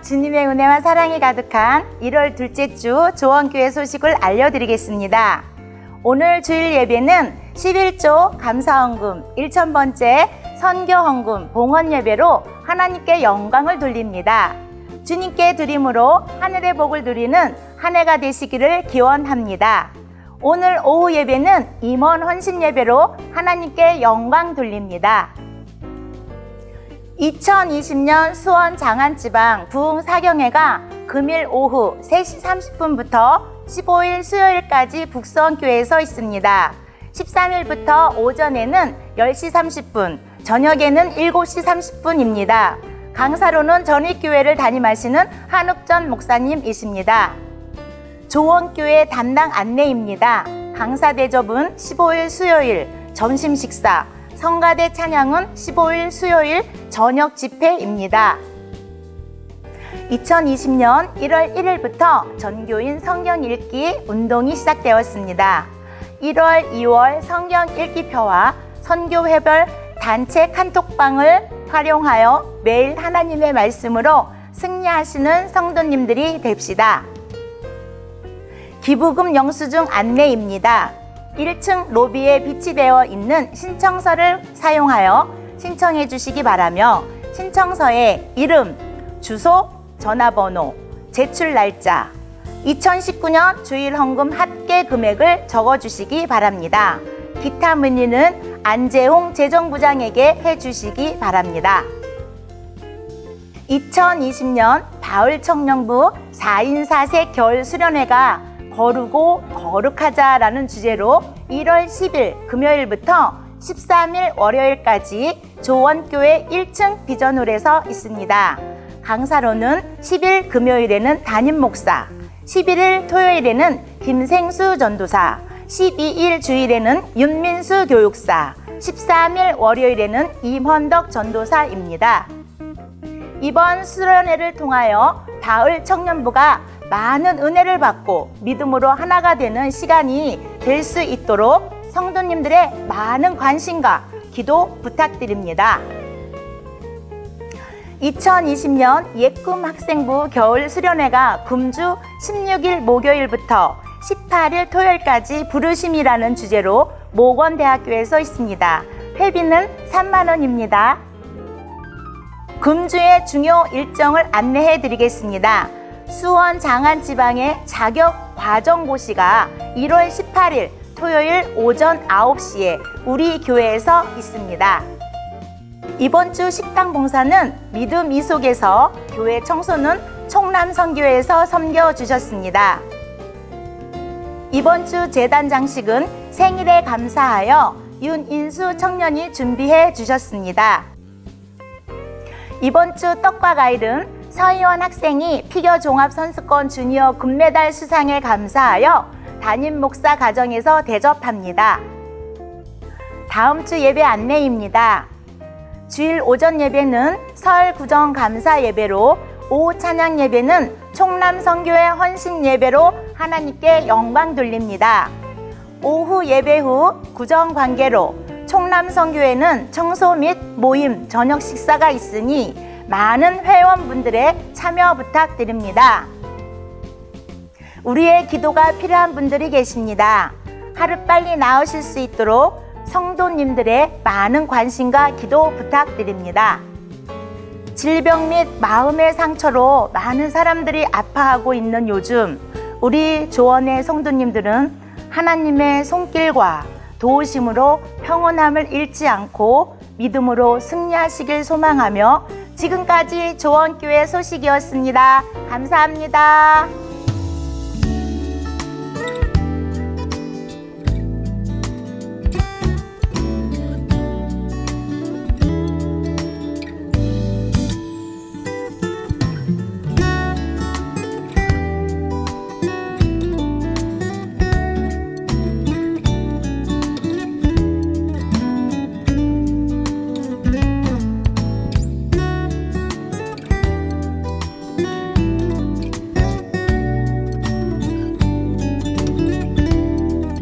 주님의 은혜와 사랑이 가득한 1월 둘째 주 조원교회 소식을 알려드리겠습니다. 오늘 주일 예배는 11조 감사헌금 1천번째 선교헌금 봉헌 예배로 하나님께 영광을 돌립니다. 주님께 드림으로 하늘의 복을 누리는 한 해가 되시기를 기원합니다. 오늘 오후 예배는 임원 헌신 예배로 하나님께 영광 돌립니다. 2020년 수원 장안지방 부흥사경회가 금일 오후 3시 30분부터 15일 수요일까지 북수원교회에서 있습니다. 13일부터 오전에는 10시 30분, 저녁에는 7시 30분입니다. 강사로는 전일교회를 담임하시는 한욱전 목사님이십니다. 조원교회 담당 안내입니다. 강사 대접은 15일 수요일 점심 식사, 성가대 찬양은 15일 수요일 저녁 집회입니다. 2020년 1월 1일부터 전교인 성경 읽기 운동이 시작되었습니다. 1월, 2월 성경 읽기표와 선교회별 단체 칸톡방을 활용하여 매일 하나님의 말씀으로 승리하시는 성도님들이 됩시다. 기부금 영수증 안내입니다. 1층 로비에 비치되어 있는 신청서를 사용하여 신청해 주시기 바라며 신청서에 이름, 주소, 전화번호, 제출 날짜, 2019년 주일 헌금 합계 금액을 적어 주시기 바랍니다. 기타 문의는 안재홍 재정부장에게 해 주시기 바랍니다. 2020년 바울 청년부 4인 4색 겨울 수련회가 거르고 거룩하자라는 주제로 1월 10일 금요일부터 13일 월요일까지 조원교회 1층 비전홀에서 있습니다. 강사로는 10일 금요일에는 담임 목사, 11일 토요일에는 김생수 전도사, 12일 주일에는 윤민수 교육사, 13일 월요일에는 임헌덕 전도사입니다. 이번 수련회를 통하여 바울 청년부가 많은 은혜를 받고 믿음으로 하나가 되는 시간이 될 수 있도록 성도님들의 많은 관심과 기도 부탁드립니다. 2020년 예꿈 학생부 겨울 수련회가 금주 16일 목요일부터 18일 토요일까지 부르심이라는 주제로 모건대학교에서 있습니다. 회비는 3만 원입니다. 금주의 중요 일정을 안내해 드리겠습니다. 수원 장안 지방의 자격 과정고시가 1월 18일 토요일 오전 9시에 우리 교회에서 있습니다. 이번 주 식당 봉사는 믿음 이 속에서 교회 청소는 총남 선교에서 섬겨 주셨습니다. 이번 주 재단 장식은 생일에 감사하여 윤인수 청년이 준비해 주셨습니다. 이번 주 떡과 과일은 서희원 학생이 피겨 종합 선수권 주니어 금메달 수상에 감사하여 담임 목사 가정에서 대접합니다. 다음 주 예배 안내입니다. 주일 오전 예배는 설 구정 감사 예배로 오후 찬양 예배는 총남 선교회 헌신 예배로 하나님께 영광 돌립니다. 오후 예배 후 구정 관계로 총남 선교회는 청소 및 모임 저녁 식사가 있으니 많은 회원분들의 참여 부탁드립니다. 우리의 기도가 필요한 분들이 계십니다. 하루빨리 나으실 수 있도록 성도님들의 많은 관심과 기도 부탁드립니다. 질병 및 마음의 상처로 많은 사람들이 아파하고 있는 요즘 우리 조원의 성도님들은 하나님의 손길과 도우심으로 평온함을 잃지 않고 믿음으로 승리하시길 소망하며 지금까지 조원교회 소식이었습니다. 감사합니다.